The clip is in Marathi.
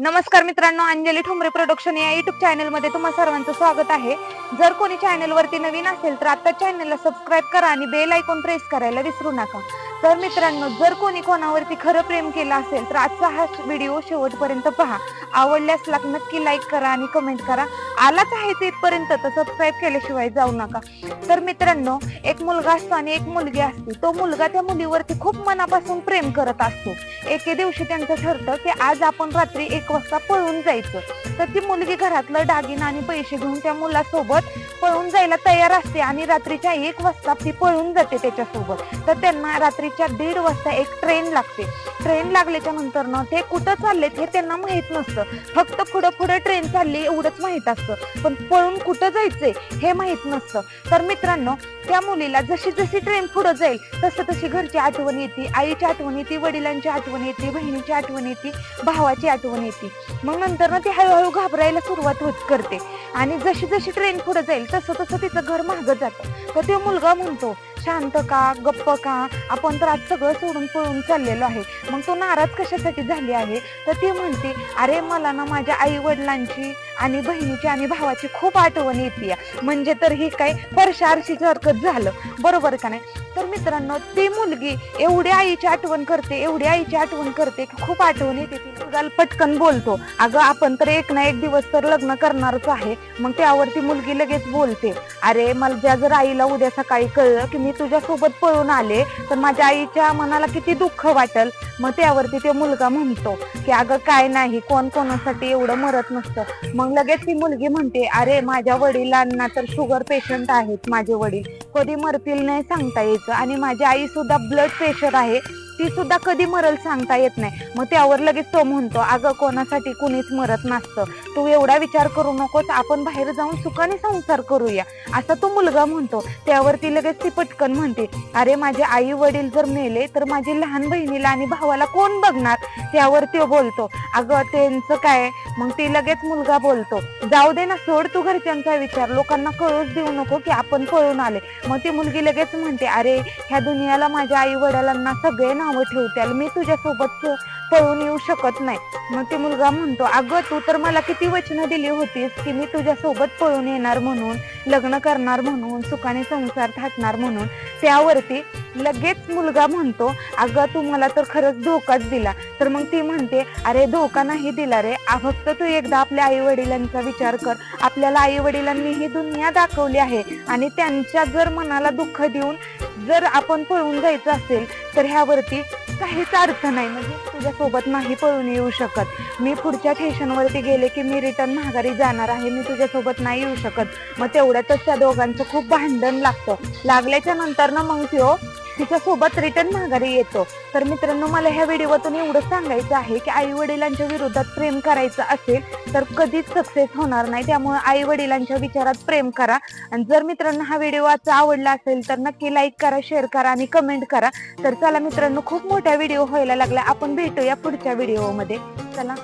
नमस्कार मित्रांनो अंजली ठुमरे प्रोडक्शन या युट्यूब चॅनलमध्ये तुम्हा सर्वांचं स्वागत आहे. जर कोणी चॅनल वरती नवीन असेल तर आता चॅनलला सबस्क्राईब करा आणि बेल आयकॉन प्रेस करायला विसरू नका. तर मित्रांनो जर कोणी कोणावरती खरं प्रेम केलं असेल तर आजचा हा व्हिडिओ शेवटपर्यंत पहा. आवडल्यास लाग- नक्की लाईक करा आणि कमेंट करा. आलाच आहे ते इथपर्यंत तर सबस्क्राईब केल्याशिवाय जाऊ नका. तर मित्रांनो एक मुलगा असतो आणि एक मुलगी असते. तो मुलगा त्या मुलीवरती खूप मनापासून प्रेम करत असतो. एके दिवशी त्यांचं ठरतं की आज आपण रात्री एक वाजता पळून जायचं. तर ती मुलगी घरातलं दागिना आणि पैसे घेऊन त्या मुलासोबत पळून जायला तयार असते आणि रात्रीच्या एक वाजता ती पळून जाते त्याच्यासोबत. तर त्यांना रात्रीच्या दीड वाजता एक ट्रेन लागते. ट्रेन लागल्याच्या नंतर ना ते कुठं चाललेत हे त्यांना माहीत नसतं. फक्त पुढं पुढं ट्रेन चालली एवढंच माहीत असतं. पण पळून कुठं जायचंय हे माहीत नसतं. तर मित्रांनो त्या मुलीला जशी जशी ट्रेन पुढं जाईल तसं तशी घरची आठवण येते आईची आठवण येते वडिलांची आठवण येते बहिणीची आठवण येते भावाची आठवण येते. मग नंतर ना ती हळूहळू घाबरायला सुरुवात होत करते. आणि जशी जशी ट्रेन पुढे जाईल तसं तसं तिचं घर मागं जातं. तर तो मुलगा म्हणतो शांत का गप्प का? आपण तर आज सगळं सोडून पळून चाललेलो आहे. मग तो नाराज कशासाठी झाली आहे? तर ती म्हणते अरे मला ना माझ्या आई वडिलांची आणि बहिणीची आणि भावाची खूप आठवण येते म्हणजे तर ही काय परशारशीच हरकत झालं. बरोबर का नाही? तर मित्रांनो ती मुलगी एवढी आईची आठवण करते एवढी आईची आठवण करते की खूप आठवण येते. ती मुलगा पटकन बोलतो. अगं आपण तर एक ना एक दिवस तर लग्न करणारच आहे. मग त्यावरती मुलगी लगेच बोलते अरे मला ज्या जर आईला उद्या सकाळी कळलं की मी तुझ्या सोबत पळून आले तर माझ्या आईच्या मनाला किती दुःख वाटल. मग त्यावरती ते मुलगा म्हणतो की अगं काय नाही कोण कोणासाठी एवढं मरत नसतं. मग लगेच ती मुलगी म्हणते अरे माझ्या वडिलांना तर शुगर पेशंट आहेत माझे वडील. कधी मरतील नाही सांगता यायचं. आणि माझी आई सुद्धा ब्लड प्रेशर आहे. ती सुद्धा कधी मरल सांगता येत नाही. मग त्यावर लगेच तो म्हणतो अगं कोणासाठी कुणीच मरत नसतं. तू एवढा विचार करू नकोस. आपण बाहेर जाऊन सुखाने संसार करूया. असा तो मुलगा म्हणतो. त्यावरती लगेच ती पटकन म्हणते अरे माझे आई वडील जर मेले तर माझी लहान बहिणीला आणि भावाला कोण बघणार? त्यावर तो बोलतो अगं त्यांचं काय? मग ती लगेच मुलगा बोलतो जाऊ दे ना सोड तू घरच्यांचा विचार. लोकांना कळूच देऊ नको की आपण पळून आले. मग ती मुलगी लगेच म्हणते अरे ह्या दुनियाला माझ्या आई वडिलांना सगळे नावं ठेवत्याल. मी तुझ्यासोबत पळून येऊ शकत नाही. मग ते मुलगा म्हणतो अगं तू तर मला किती वचनं दिली होतीस की मी तुझ्यासोबत पळून येणार म्हणून लग्न करणार म्हणून सुखाने संसार थाटणार म्हणून. त्यावरती लगेच मुलगा म्हणतो अगं तू मला तर खरंच धोकाच दिला. तर मग ती म्हणते अरे धोका नाही दिला रे. फक्त तू एकदा आपल्या आई वडिलांचा विचार कर. आपल्याला आई वडिलांनी ही दुनिया दाखवली आहे आणि त्यांच्या जर मनाला दुःख देऊन जर आपण पळून जायचं असेल तर ह्यावरती काहीच अर्थ नाही. म्हणजे तुझ्यासोबत नाही पळून येऊ शकत. मी पुढच्या स्टेशनवरती गेले की मी रिटर्न माघारी जाणार आहे. मी तुझ्यासोबत नाही येऊ शकत. मग तेवढ्यातच त्या दोघांचं खूप भांडण लागतं. लागल्याच्या नंतर ना मग त्यो तिच्या सोबत रिटर्न माघारी येतो. तर मित्रांनो मला ह्या व्हिडिओतून एवढं सांगायचं आहे की आई वडिलांच्या विरोधात प्रेम करायचं असेल तर कधीच सक्सेस होणार नाही. त्यामुळे आई वडिलांच्या विचारात प्रेम करा. आणि जर मित्रांनो हा व्हिडिओ आजचा आवडला असेल तर नक्की लाईक करा शेअर करा आणि कमेंट करा. तर चला मित्रांनो खूप मोठा व्हिडिओ व्हायला लागला आपण भेटूया पुढच्या व्हिडिओमध्ये. चला.